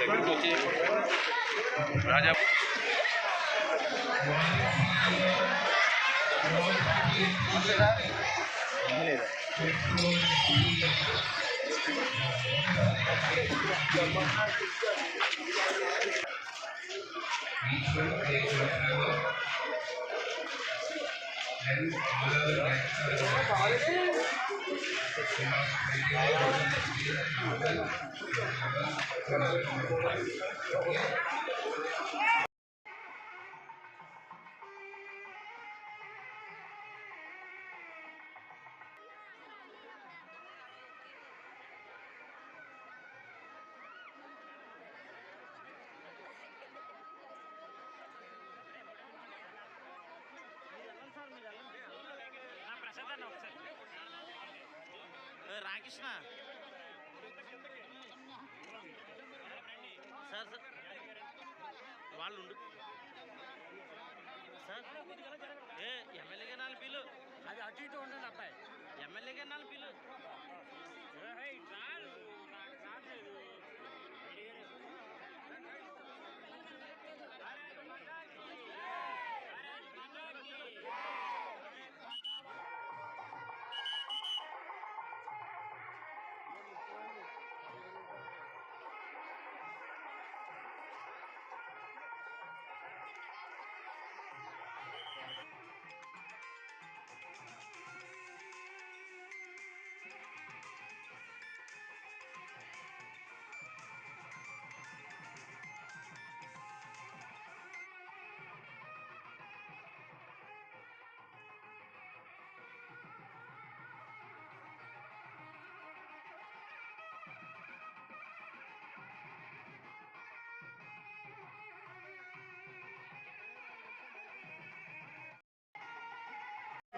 దగ్గరికి వచ్చి Raja Thank you. Nah, presenten no, Ramakrishna. Sir sir. వాళ్ళు ఉండు సార్. ఏ ఎమ్మెల్యేగా నాలుగు పిల్లు అది అటు ఇటు ఉండండి అబ్బాయి. ఎమ్మెల్యేగా నాలుగు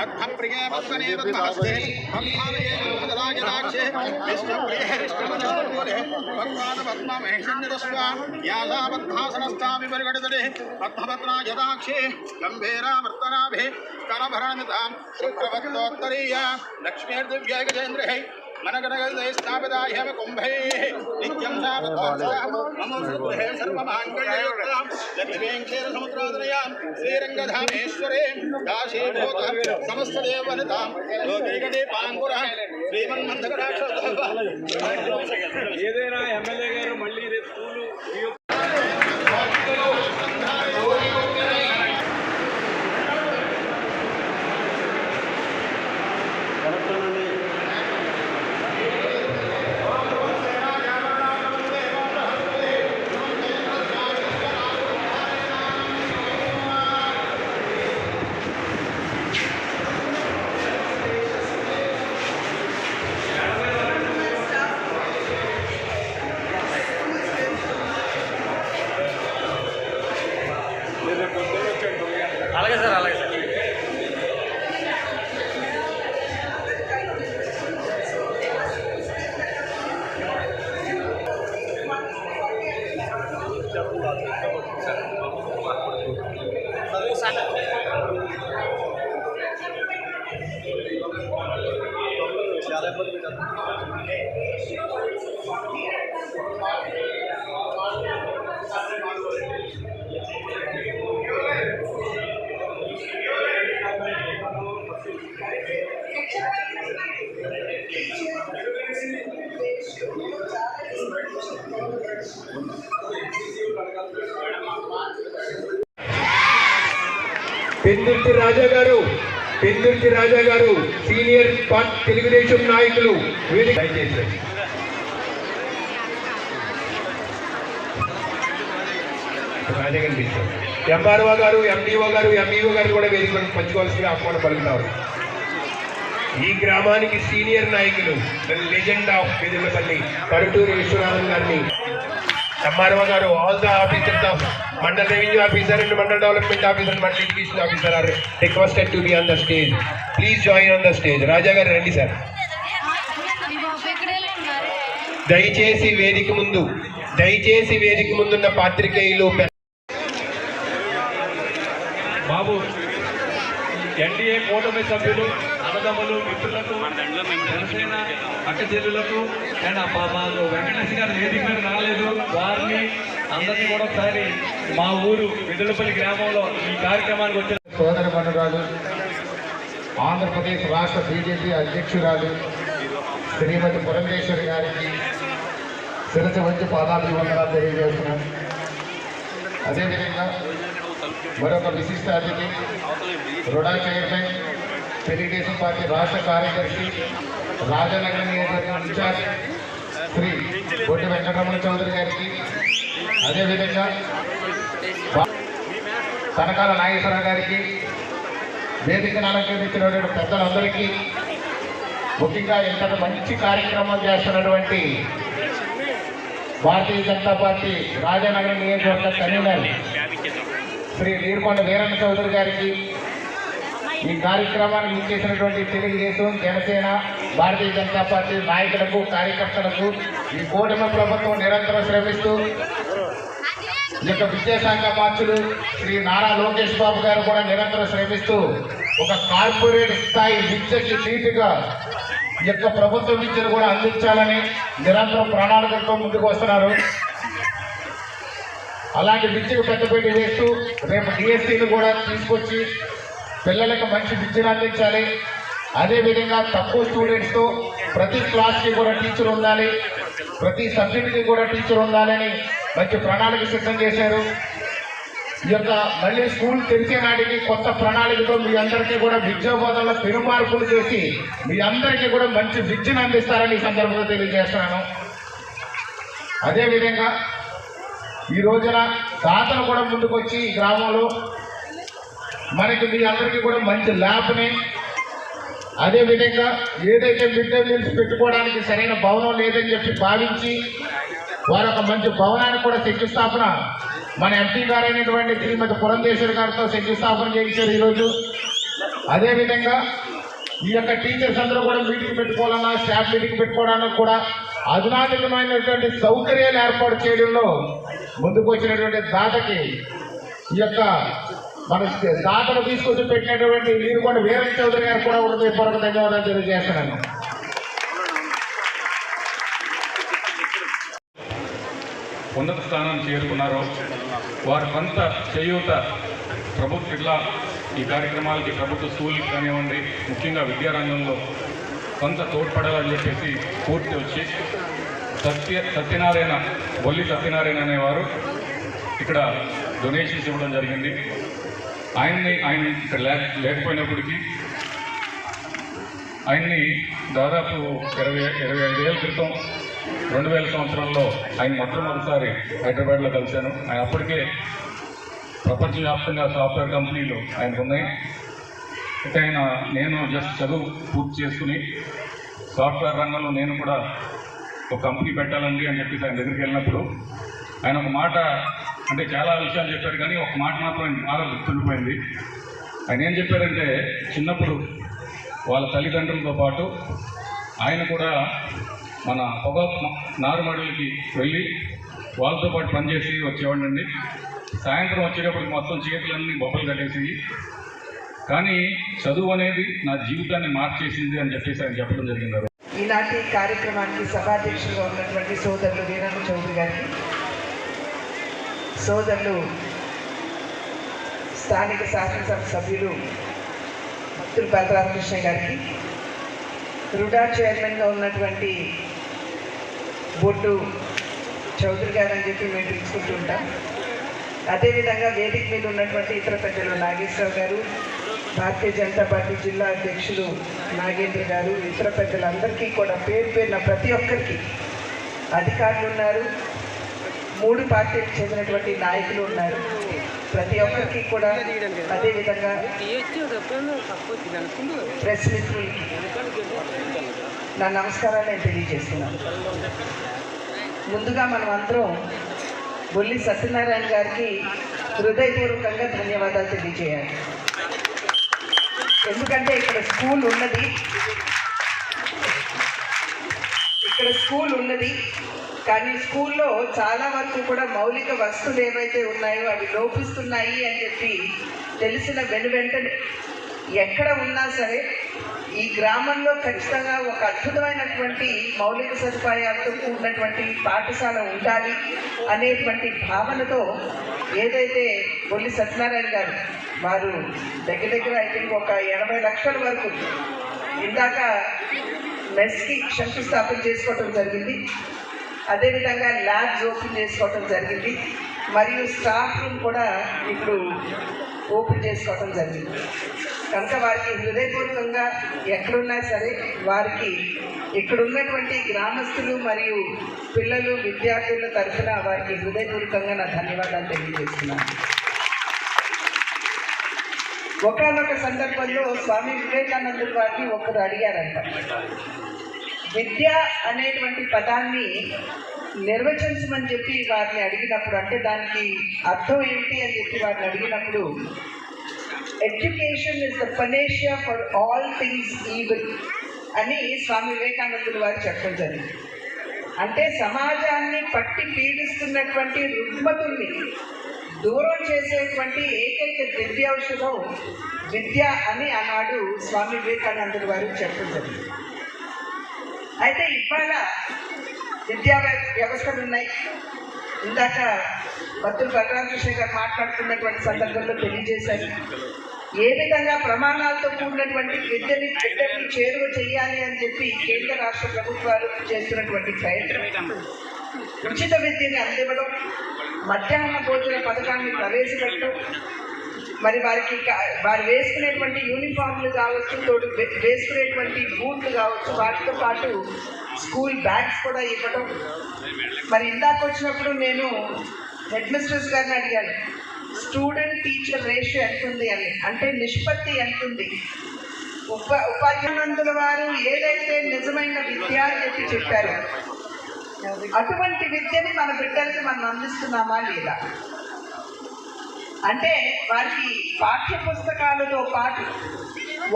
भक्तप्रिये वत्सनेव तमस्ते भक्तामेव भक्तराजदाक्षे विष्णुप्रिये विष्णुमनोन्मोदे भक्तान् पद्ममेषन्निरस्वा यासाबद्धासनस्थाविपरिगणतले लक्ष्मी गम्भीरावर्तनाभे करभरणमितां शुक्रभक्तोत्तरीया लक्ष्मीर्दिव्यैकचन्द्रहै గంభీరావర్తనాభే కరభరణమితాం శుభ్రవత్తోత్తరీయ లక్ష్మీర్దివ్యై గజేంద్రై మనగణగణే స్థాపితాహ్యమ కుంభైः నిత్యం సావధానం మమ గృహే సర్వమాంగళ్యయుక్తాం లక్ష్మీం క్షీరసముద్రోదరయాం శ్రీరంగధామేశ్వరే కాశీభూత సమస్తదేవనితాం లోకైకటే పాంకుర శ్రీమన్మందకటాక్ష ఏదైనా ఎమ్మెల్యే గారు మళ్ళీ రేపు స్కూలు పెందుర్తి రాజా గారు పెందుర్తి రాజా గారు సీనియర్ తెలుగుదేశం నాయకులు వేదిక రాజా గారిని MRO garu MDO garu MEO garu కూడా వేదిక పంచుకోవాల్సిందిగా ఆహ్వానం పలుకుతారు. ఈ గ్రామానికి సీనియర్ నాయకులు లెజెండ్ ఆఫ్ పెదపల్లి పరుటూరు విశ్వనాథన్ గారిని MRO garu all the officers of mandal revenue officer and mandal development officer mandal education officer are requested to be on the stage please join on the stage Raja garu రండి sir. దయచేసి వేదిక ముందు దయచేసి వేదిక ముందున్న పాత్రికేయులు బాబు NDA కూటమి సభ్యులు అన్నదమ్ములు మిత్రులకు జనసేన అక్క చెల్లులకు అండ్ మా మాకు వెంకటేష్ గారు వేదిక మీద రాలేదు వారిని అందరినీ కూడా ఒకసారి మా ఊరు మిదులపల్లి గ్రామంలో ఈ కార్యక్రమానికి వచ్చిన సోదర మనురాలు ఆంధ్రప్రదేశ్ రాష్ట్ర బీజేపీ అధ్యక్షురాలు శ్రీమతి పురంధేశ్వరి గారికి శిరస వంచి పాదాభివందనాలు తెలియజేస్తున్నాను అదేవిధంగా మరొక విశిష్ట అతిథి రుడా చైర్మన్ తెలుగుదేశం పార్టీ రాష్ట్ర కార్యదర్శి రాజనగర నియోజకవర్గం ఇన్ఛార్జ్ శ్రీ బొట్టి వెంకటరమణ చౌదరి గారికి. అదేవిధంగా తనకాల నాగేశ్వర గారికి వేదికను అలంకరించినటువంటి పెద్దలందరికీ ముఖ్యంగా ఇంత మంచి కార్యక్రమం చేస్తున్నటువంటి భారతీయ జనతా పార్టీ రాజానగరం నియోజకవర్గ కన్వీనర్ శ్రీ నీరుకొండ వీరన్న చౌదరి గారికి ఈ కార్యక్రమానికి ఇచ్చేసినటువంటి తెలుగుదేశం జనసేన భారతీయ జనతా పార్టీ నాయకులకు కార్యకర్తలకు ఈ కూటమి ప్రభుత్వం నిరంతరం శ్రమిస్తూ ఈ యొక్క విద్యాశాఖ మార్చులు శ్రీ నారా లోకేష్ బాబు గారు కూడా నిరంతరం శ్రమిస్తూ ఒక కార్పొరేట్ స్థాయి విద్యకి నీటిగా ఈ యొక్క ప్రభుత్వ విద్యను కూడా అందించాలని నిరంతరం ప్రణాళికలతో ముందుకు వస్తున్నారు. అలాంటి విద్యకు పెద్దపేట వేస్తూ రేపు డిఎస్సీని కూడా తీసుకొచ్చి పిల్లలకు మంచి విద్యను అందించాలి. అదేవిధంగా తక్కువ స్టూడెంట్స్తో ప్రతి క్లాస్కి కూడా టీచర్ ఉండాలి. ప్రతి సబ్జెక్టుకి కూడా టీచర్ ఉండాలని మంచి ప్రణాళిక సిద్ధం చేశారు. ఈ యొక్క మళ్ళీ స్కూల్ తెరిచే నాటికి కొత్త ప్రణాళికతో మీ అందరికీ కూడా విద్యాబోధనలో పెనుమార్పులు చేసి మీ అందరికీ కూడా మంచి విద్యను అందిస్తారని ఈ సందర్భంగా తెలియజేస్తున్నాను. అదేవిధంగా ఈ రోజున దాతలు కూడా ముందుకొచ్చి ఈ గ్రామంలో మనకి మీ అందరికీ కూడా మంచి ల్యాబ్ని అదేవిధంగా ఏదైతే మిడ్ డే మీల్స్ పెట్టుకోవడానికి సరైన భవనం లేదని చెప్పి భావించి వారు ఒక మంచి భవనానికి కూడా శంకుస్థాపన మన ఎంపీ గారైనటువంటి శ్రీమతి పురంధేశ్వరి గారితో శంకుస్థాపన చేయించారు ఈరోజు. అదేవిధంగా ఈ యొక్క టీచర్స్ అందరూ కూడా మీటింగ్ పెట్టుకోవాలన్నా స్టాఫ్ మీటింగ్ పెట్టుకోవడానికి కూడా అధునాతనమైనటువంటి సౌకర్యాలు ఏర్పాటు చేయడంలో ముందుకు వచ్చినటువంటి దాతకి ఈ యొక్క మన దాతను తీసుకొచ్చి పెట్టినటువంటి నీరుకొండ వీరయ్య చౌదరి గారు కూడా హృదయపూర్వక ధన్యవాదాలు తెలియజేస్తున్నాను. ఉన్నత స్థానాన్ని చేరుకున్నారో. వారి కొంత చేయూత ప్రభుత్వ ఇట్లా ఈ కార్యక్రమాలకి ప్రభుత్వ స్కూల్కి కానివ్వండి ముఖ్యంగా విద్యారంగంలో కొంత తోడ్పడాలని చెప్పేసి పూర్తి వచ్చి సత్య సత్యనారాయణ బొల్లి సత్యనారాయణ అనేవారు ఇక్కడ డొనేషన్స్ ఇవ్వడం జరిగింది. ఆయన్ని ఆయన ఇక్కడ లేక లేకపోయినప్పటికీ ఆయన్ని దాదాపు ఇరవై ఇరవై ఐదు ఏళ్ళ క్రితం రెండు వేల సంవత్సరంలో ఆయన మొట్టమొదటిసారి హైదరాబాద్లో కలిశాను. ఆయన అప్పటికే ప్రపంచవ్యాప్తంగా సాఫ్ట్వేర్ కంపెనీలు ఆయనకు ఉన్నాయి అయితే ఆయన నేను జస్ట్ చదువు పూర్తి చేసుకుని సాఫ్ట్వేర్ రంగంలో నేను కూడా ఒక కంపెనీ పెట్టాలండి అని చెప్పేసి ఆయన దగ్గరికి వెళ్ళినప్పుడు ఆయన ఒక మాట అంటే చాలా విషయాలు చెప్పారు కానీ ఒక మాట మాత్రం బాగా గుర్తుండిపోయింది. ఆయన ఏం చెప్పారంటే చిన్నప్పుడు వాళ్ళ తల్లిదండ్రులతో పాటు ఆయన కూడా మన పొగ నారుమడులకి వెళ్ళి వాళ్ళతో పాటు పనిచేసి వచ్చేవాడినండి. సాయంత్రం వచ్చేటప్పటికి మొత్తం చేతులన్నీ బొబ్బలు కట్టేసి కానీ చదువు అనేది నా జీవితాన్ని మార్చేసింది అని చెప్పేసి ఆయన చెప్పడం జరిగింది. ఇలాంటి కార్యక్రమానికి సభాధ్యక్షులుగా ఉన్నటువంటి సోదరులు వీరన్న చౌదరి గారికి సోదరులు స్థానిక శాసనసభ సభ్యులు భక్తులు బలరామకృష్ణ గారికి రుడా చైర్మన్గా ఉన్నటువంటి బొడ్డు చౌదరి గారు అని చెప్పి మేము పిలుచుకుంటూ ఉంటాం. అదేవిధంగా వేదిక మీద ఉన్నటువంటి ఇతర పెద్దలు నాగేశ్వరరావు గారు భారతీయ జనతా పార్టీ జిల్లా అధ్యక్షులు నాగేంద్ర గారు ఇతర పెద్దలందరికీ కూడా పేరు పేరున ప్రతి ఒక్కరికి అధికారులు ఉన్నారు. మూడు పార్టీలకు చెందినటువంటి నాయకులు ఉన్నారు. ప్రతి ఒక్కరికి కూడా అదేవిధంగా ప్రెస్ మిత్రులకి నా నమస్కారాలు నేను తెలియజేస్తున్నాను. ముందుగా మనం అందరం బొల్లి సత్యనారాయణ గారికి హృదయపూర్వకంగా ధన్యవాదాలు తెలియజేయాలి. ఎందుకంటే ఇక్కడ స్కూల్ ఉన్నది. ఇక్కడ స్కూల్ ఉన్నది. కానీ స్కూల్లో చాలా వరకు కూడా మౌలిక వస్తువులు ఏవైతే ఉన్నాయో అవి లోపిస్తున్నాయి అని చెప్పి తెలిసిన వెనువెంటనే ఎక్కడ ఉన్నా సరే ఈ గ్రామంలో ఖచ్చితంగా ఒక అద్భుతమైనటువంటి మౌలిక సదుపాయాలతో కూడినటువంటి పాఠశాల ఉండాలి అనేటువంటి భావనతో ఏదైతే బొల్లి సత్యనారాయణ గారు వారు దగ్గర దగ్గర ఐ థింక్ ఒక ఎనభై లక్షల వరకు ఇందాక మెస్కి శంకుస్థాపన చేసుకోవటం జరిగింది. అదేవిధంగా ల్యాబ్స్ ఓపెన్ చేసుకోవటం జరిగింది. మరియు స్టాఫ్ రూమ్ కూడా ఇప్పుడు ఓపెన్ చేసుకోవటం జరిగింది. కనుక వారికి హృదయపూర్వకంగా ఎక్కడున్నా సరే వారికి ఇక్కడ ఉన్నటువంటి గ్రామస్తులు మరియు పిల్లలు విద్యార్థుల తరఫున వారికి హృదయపూర్వకంగా నా ధన్యవాదాలు తెలియజేస్తున్నాను. ఒకనొక సందర్భంలో స్వామి వివేకానందుడు వారిని ఒకరు అడిగారంట. విద్య అనేటువంటి పదాన్ని నిర్వచించమని చెప్పి వారిని అడిగినప్పుడు అంటే దానికి అర్థం ఏంటి అని చెప్పి వారిని అడిగినప్పుడు education is the panacea for all things evil అని స్వామి వివేకానందులు వారు చెప్పడం జరిగింది. అంటే సమాజాన్ని పట్టి పీడిస్తున్నటువంటి రుగ్మతుల్ని దూరం చేసేటువంటి ఏకైక దివ్యౌషధం విద్య అని ఆనాడు స్వామి వివేకానందుడు వారు చెప్పడం జరిగింది. అయితే ఇవాళ విద్యా వ్యవస్థలు ఉన్నాయి. ఇందాక భక్తులు బలరామకృష్ణ గారు మాట్లాడుతున్నటువంటి సందర్భంలో తెలియజేశారు. ఏ విధంగా ప్రమాణాలతో కూడినటువంటి విద్యని బిడ్డల్ని చేరువ చేయాలి అని చెప్పి కేంద్ర రాష్ట్ర ప్రభుత్వాలు చేస్తున్నటువంటి ప్రయత్నం. ఉచిత విద్యని అందివ్వడం మధ్యాహ్న భోజన పథకాన్ని ప్రవేశపెట్టడం మరి వారికి వారు వేసుకునేటువంటి యూనిఫామ్లు కావచ్చు తోడు వేసుకునేటువంటి బూట్లు కావచ్చు వాటితో పాటు స్కూల్ బ్యాగ్స్ కూడా ఇవ్వడం మరి ఇందాక వచ్చినప్పుడు నేను హెడ్ మిస్ట్రెస్ గారిని అడిగాను స్టూడెంట్ టీచర్ రేషియో ఎంత ఉంది అని? అంటే నిష్పత్తి ఎంత ఉంది? ఉప ఉపాధ్యాయులందుల వారు ఏదైతే నిజమైన విద్య అని చెప్పి చెప్పారు అటువంటి విద్యని మన బిడ్డలకి మనం అందిస్తున్నామా లేదా? అంటే వారికి పాఠ్య పుస్తకాలతో పాటు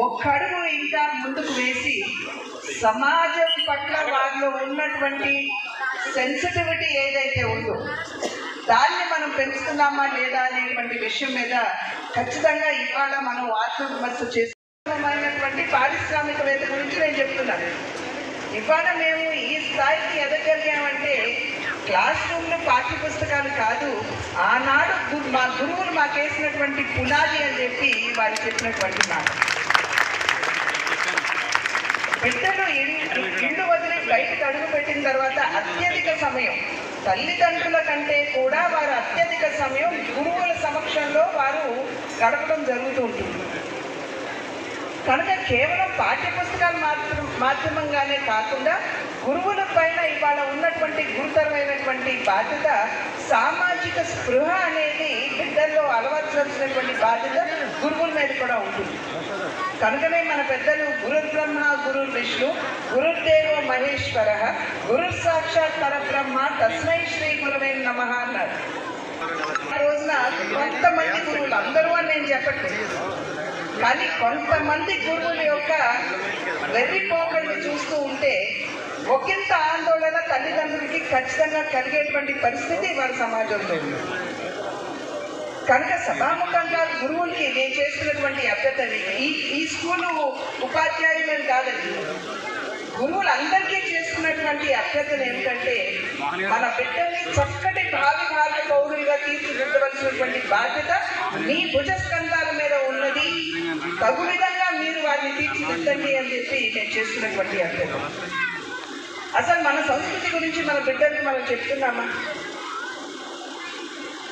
ఒక్కడుగు ఇంకా ముందుకు వేసి సమాజం పట్ల వారిలో ఉన్నటువంటి సెన్సిటివిటీ ఏదైతే ఉందో దాన్ని మనం పెంచుతున్నామా లేదా అనేటువంటి విషయం మీద ఖచ్చితంగా ఇవాళ మనం ఆత్మవిమర్శ చేసుకున్నటువంటి పారిశ్రామికవేత్త గురించి నేను చెప్తున్నాను ఇవాళ మేము ఈ స్థాయికి ఎదగలిగామంటే క్లాస్ రూమ్లో పాఠ్య పుస్తకాలు కాదు ఆనాడు మా గురువులు మాకేసినటువంటి పునాది అని చెప్పి వారు చెప్పినటువంటి మాట. బిడ్డలు ఇల్లు వదిలి బయటకు అడుగు పెట్టిన తర్వాత అత్యధిక సమయం తల్లిదండ్రుల కంటే కూడా వారు అత్యధిక సమయం గురువుల సమక్షంలో వారు గడపడం జరుగుతూ ఉంటుంది. కనుక కేవలం పాఠ్యపుస్తకాల మాత్రం మాధ్యమంగానే కాకుండా గురువుల పైన ఇవాళ ఉన్నటువంటి గురుతరమైనటువంటి బాధ్యత సామాజిక స్పృహ అనేది బిడ్డల్లో అలవర్చాల్సినటువంటి బాధ్యత గురువుల మీద కూడా ఉంటుంది. కనుకనే మన పెద్దలు గురు బ్రహ్మ గురు విష్ణు గురుదేవో మహేశ్వర గురు సాక్షాత్ పరబ్రహ్మ తస్మై శ్రీ గురవే నమ అన్నారు. ఆ రోజున కొంతమంది గురువులు అందరూ అని నేను చెప్పట్లేదు. కానీ కొంతమంది గురువుల యొక్క వెర్రి చూస్తూ ఉంటే ఒకంత ఆందోళన తల్లిదండ్రులకి ఖచ్చితంగా కలిగేటువంటి పరిస్థితి వారి సమాజంలో ఉంది. కనుక సభాముఖంగా గురువులకి నేను చేస్తున్నటువంటి అభ్యర్థన ఈ ఈ స్కూలు ఉపాధ్యాయులని కాదండి. గురువులందరికీ చేస్తున్నటువంటి అభ్యర్థన ఏమిటంటే మన బిడ్డల్ని చక్కటి భావి భావి పౌరులుగా తీర్చిదిద్దవలసినటువంటి బాధ్యత మీ భుజస్కంధాల మీద ఉన్నది. తగు విధంగా మీరు వారిని తీర్చిదిద్దండి అని చెప్పి నేను చేస్తున్నటువంటి అభ్యర్థన. అసలు మన సంస్కృతి గురించి మన బిడ్డలకి మనం చెప్తున్నామా?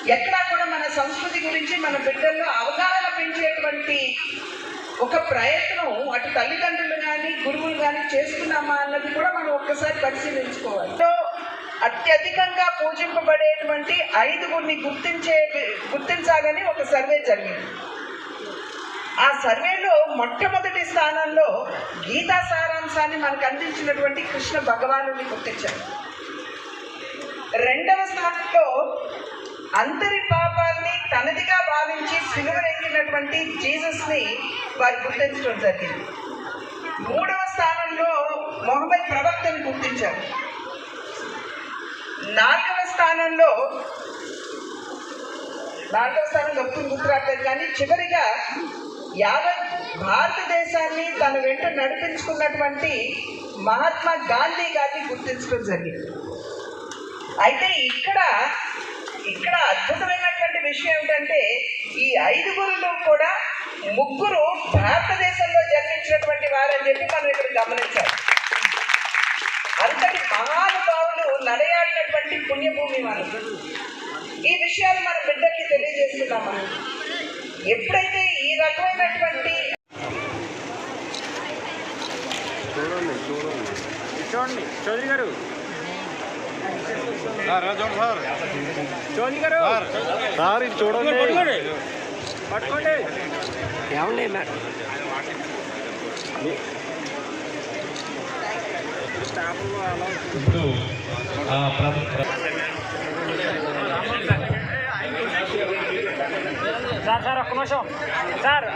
ఎక్కడా కూడా మన సంస్కృతి గురించి మన బిడ్డల్లో అవగాహన పెంచేటువంటి ఒక ప్రయత్నం అటు తల్లిదండ్రులు కానీ గురువులు కానీ చేస్తున్నామా అన్నది కూడా మనం ఒక్కసారి పరిశీలించుకోవాలి. అత్యధికంగా పూజింపబడేటువంటి ఐదుగురిని గుర్తించే గుర్తించాలని ఒక సర్వే జరిగింది. ఆ సర్వే సర్వేలో మొట్టమొదటి స్థానంలో గీతా సారాంశాన్ని మనకు అందించినటువంటి కృష్ణ భగవాను గుర్తించారు. రెండవ స్థానంలో అందరి పాపాలని తనదిగా భావించి సిలువరెక్కినటువంటి జీసస్ని వారు గుర్తించడం జరిగింది. మూడవ స్థానంలో మొహమ్మద్ ప్రవక్తను గుర్తించారు. నాలుగవ స్థానంలో నాలుగవ స్థానం గొప్ప గుర్తురాట్లేదు కానీ చివరిగా యావత్ భారతదేశాన్ని తన వెంట నడిపించుకున్నటువంటి మహాత్మా గాంధీ గారిని గుర్తించడం జరిగింది. అయితే ఇక్కడ ఇక్కడ అద్భుతమైనటువంటి విషయం ఏమిటంటే ఈ ఐదుగురులో కూడా ముగ్గురు భారతదేశంలో జన్మించినటువంటి వారని చెప్పి మనం ఇక్కడ గమనించాలి అంతటి మహానుభావులు నడయాడినటువంటి పుణ్యభూమి మనం ఈ విషయాలు మన బిడ్డకి తెలియజేస్తున్నామా ఎప్పుడైతే ఈ రకమైనటువంటి చూడండి చౌదరి గారు. చూడండి చౌదరి గారు. సార్. ఇది చూడండి. పట్టుకోండి. పట్టుకోండి. ఏమండి మేడం ఇప్పుడు ఆ ప్ర- ప్ర- సార్ సార్ ఒక్క నిమిషం. సార్.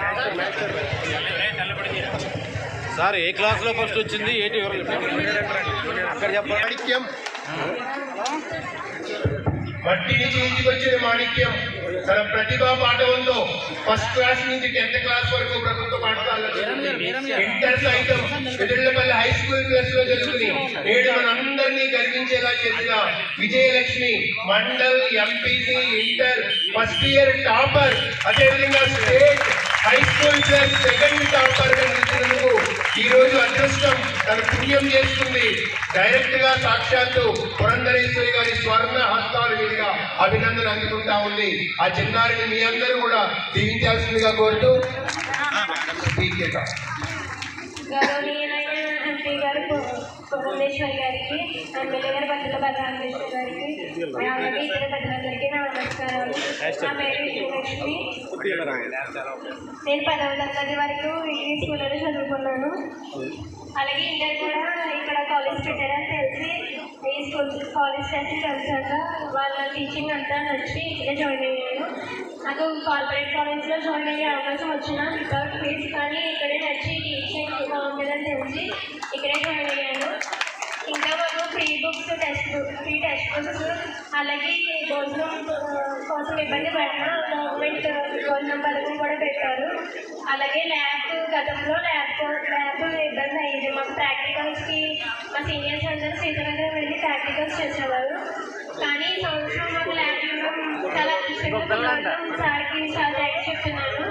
సార్ ఏ క్లాస్లో ఫస్ట్ వచ్చింది? ఏంటి అక్కడ చెప్పండి? మాణిక్యం మట్టి నుంచి మాణిక్యం. తన ప్రతిభా పాఠవంతో ఫస్ట్ క్లాస్ నుంచి టెన్త్ క్లాస్ వరకు ప్రభుత్వ పాఠశాలలో ఇంటర్ సైతం ఎదుళ్ళపల్లి హై స్కూల్ ప్లస్లో చదువుకుని నేడు మనందరినీ గర్వించేలా చేసిన Vijayalakshmi mandal MPC inter first year topper అదేవిధంగా state high school plus second టాపర్గా నిలిచినందుకు ఈ రోజు అదృష్టం తన పుణ్యం చేస్తుంది డైరెక్ట్గా సాక్షాత్తు పురంధరేశ్వరి గారి స్వర్ణ హస్తాల మీదుగా అభినందన అందుకుంటా ఉంది ఆ చిన్నారిని మీ అందరూ కూడా దీవించాల్సిందిగా కోరుతూ గౌరవనీయులైన గారు పురంధేశ్వరి గారికి ఎమ్మెల్యే గారు బలరామకృష్ణ గారికి నేను పదవ తరగతి వరకు ఈ స్కూల్లో చదువుకున్నాను. అలాగే ఇంటర్ కూడా ఇక్కడ కాలేజ్ పెట్టారని తెలిసి ఈ స్కూల్ కాలేజ్ చేసి కలిసాక వాళ్ళ టీచింగ్ అంతా నచ్చి ఇక్కడే జాయిన్ అయ్యాను. నాకు కార్పొరేట్ కాలేజ్లో జాయిన్ అయ్యే అవకాశం వచ్చిన వితౌట్ ఫీజ్ కానీ ఇక్కడే నచ్చి టీచింగ్ బాగుంటుందని తెలిసి ఇక్కడే జాయిన్ అయ్యాను. ఇంకా books textbook free books అలాగే భోజనం కోసం ఇబ్బంది పడిన గవర్నమెంట్ భోజనం పథకం కూడా పెట్టారు. అలాగే ల్యాబ్ గతంలో ల్యాబ్ ల్యాబ్ ఇబ్బంది అయ్యేది. మాకు ప్రాక్టికల్స్కి మా సీనియర్స్ అందరూ శ్రీధరంగా వెళ్ళి ప్రాక్టికల్స్ చేసేవారు. కానీ ఈ సంవత్సరం మాకు ల్యాబ్ ఇవ్వడం చాలా సార్కి చాలా థ్యాంక్స్ చెప్తున్నాను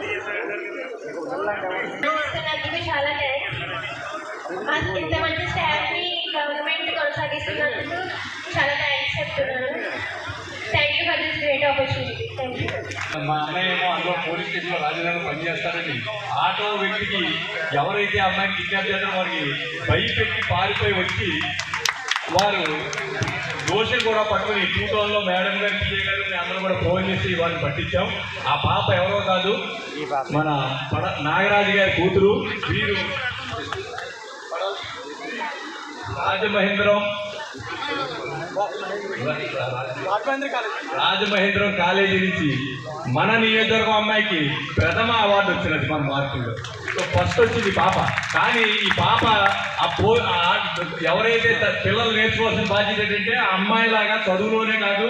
చాలా థ్యాంక్స్. ఇంత మంచి స్టాఫ్ని చేస్తున్నందుకు చాలా థ్యాంక్స్ చెప్తున్నాను. Thank you for this great opportunity thank you మా అన్నయ్య ఏమో అందులో పోలీస్ స్టేషన్లో రాజధాని పనిచేస్తారని ఆటో వ్యక్తికి ఎవరైతే అమ్మాయిని కిడ్నాప్ చేస్తారో వారికి భయపెట్టి పారిపోయి వచ్చి వారు దోషి కూడా పట్టుకుని టూ టౌన్లో మేడం గారు టీఏ గారు మేము అందరం కూడా ఫోన్ చేసి వారిని పట్టించాం. ఆ పాప ఎవరో కాదు మన పడ నాగరాజు గారి కూతురు వీరు రాజమహేంద్రం రాజమహేంద్రం కాలేజీ నుంచి మన నియోజకవర్గం అమ్మాయికి ప్రథమ అవార్డు వచ్చినది మన మార్కుల్లో. సో ఫస్ట్ వచ్చింది పాప. కానీ ఈ పాప ఆ పో ఎవరైతే పిల్లలు నేర్చుకోవాల్సిన బాధ్యత ఏంటంటే ఆ అమ్మాయిలాగా చదువులోనే కాదు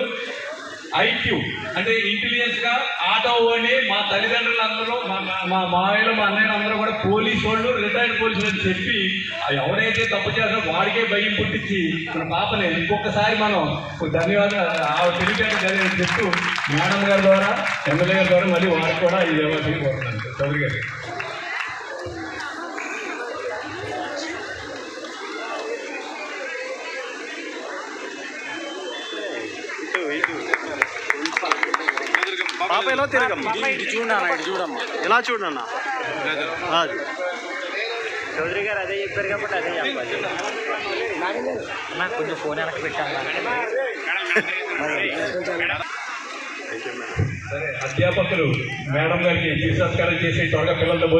ఐక్యూ. అంటే ఇంటెలిజెన్స్గా ఆటో అని మా తల్లిదండ్రులందరూ మా మా- మా మా అన్నయ్యలు అందరూ కూడా పోలీసు వాళ్ళు రిటైర్డ్ పోలీసులు అని చెప్పి ఎవరైతే తప్పు చేస్తారో వాడికే భయం పుట్టించి మన పాపని ఇంకొకసారి మనం ధన్యవాదాలు ఆ తెలియజేయడం చెప్తూ మేడం గారి ద్వారా ఎమ్మెల్యే గారి ద్వారా మళ్ళీ వారికి కూడా ఈ వ్యవస్థ కోరుతున్నాను. చౌదరి గారు. ఎలా తిరగమ్మా. ఇటు చూడన్నా ఇటు చూడమ్మా. ఎలా చూడన్నా అది. చౌదరి గారు అదే చెప్పారు కాబట్టి అదే చెప్పాలి. నాకు కొంచెం ఫోన్ వెనక్కి పెట్టాను అధ్యాపకులు మేడం గారికి సత్కారం చేసి త్వరగా పిల్లలతో